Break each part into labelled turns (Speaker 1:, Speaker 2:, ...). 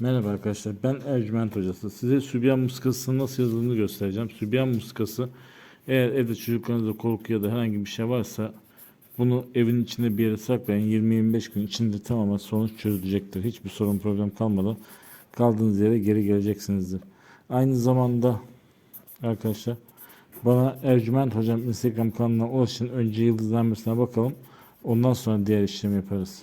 Speaker 1: Merhaba arkadaşlar. Ben Ercüment Hocası. Size sübyan muskasının nasıl yazıldığını göstereceğim. Sübyan muskası eğer evde çocuklarınızda korku ya da herhangi bir şey varsa bunu evin içinde bir yere saklayın. 20-25 gün içinde tamamen sonuç çözülecektir. Hiçbir sorun problem kalmadan kaldığınız yere geri geleceksinizdir. Aynı zamanda arkadaşlar bana Ercüment Hocam Instagram kanalına ulaşın. Önce yıldızlanmasına bakalım. Ondan sonra diğer işlemi yaparız.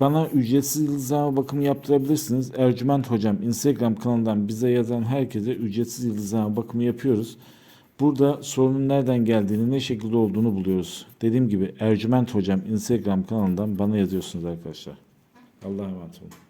Speaker 1: bana ücretsiz yıldızlama bakımı yaptırabilirsiniz. Ercüment Hocam Instagram kanalından bize yazan herkese ücretsiz yıldızlama bakımı yapıyoruz. Burada sorunun nereden geldiğini, ne şekilde olduğunu buluyoruz. Dediğim gibi Ercüment Hocam Instagram kanalından bana yazıyorsunuz arkadaşlar. Allah'a emanet olun.